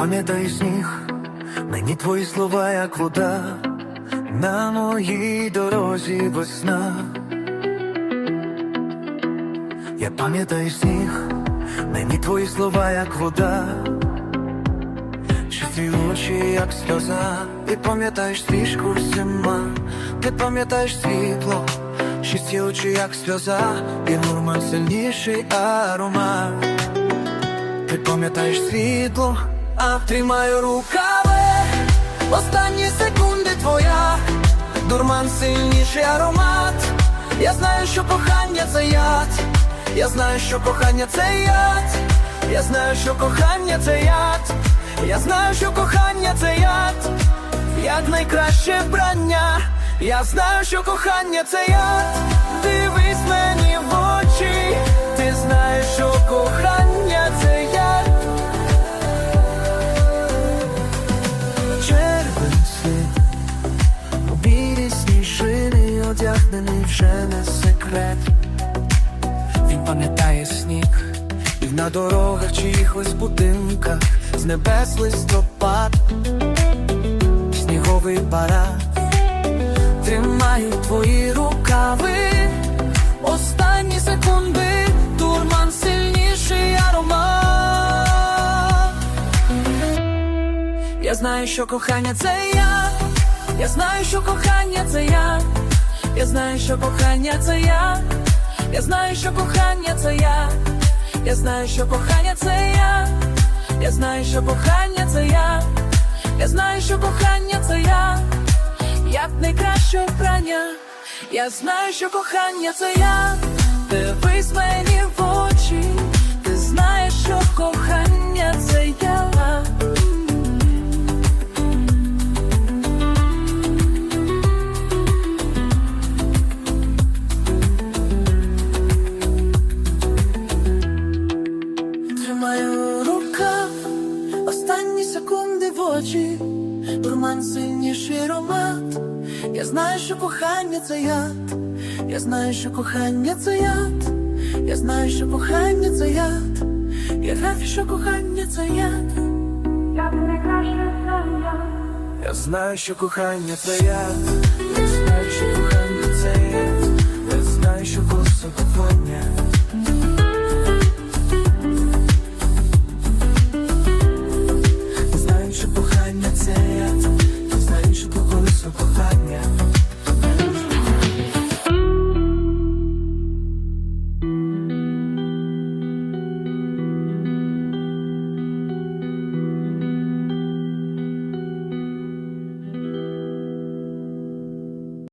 пам'ятаю сніг, мені твої слова, як вода, на моїй дорозі весна. Я пам'ятаю сніг, мені твої слова, як вода, Чисті очі, як сльоза, ти пам'ятаєш стрічку зима, ти пам'ятаєш світло, чисті очі, як сльоза, і нурман сильніший аромат. Ти пам'ятаєш світло, а тримаю рукави Останні секунди твоя, дурман сильніший аромат. Я знаю, що кохання це яд, я знаю, що кохання це яд, я знаю, що кохання це яд, я знаю, що кохання це яд, як найкраще вбрання. Я знаю, що кохання це яд, дивись мені в очі, ти знаєш, що Світ у білі сніжини вже не секрет. Він пам'ятає сніг, і на дорогах чиїхось будинках. З небес листопад, сніговий парад, тримаю Я знаю, що кохання це я, я знаю, що кохання це я, я знаю, що кохання це я, я знаю, що кохання це я, я знаю, що кохання це я, я знаю, що кохання це я, я знаю, що кохання це я, як найкраще вбрання, я знаю, що кохання це я, дивись мені в в Дурман сильніший ромат. Я знаю, що кохання це яд, я знаю, що кохання це яд, я знаю, що кохання це яд, я знаю, що кохання це яд. Я не це яд, я знаю, що кохання це яд,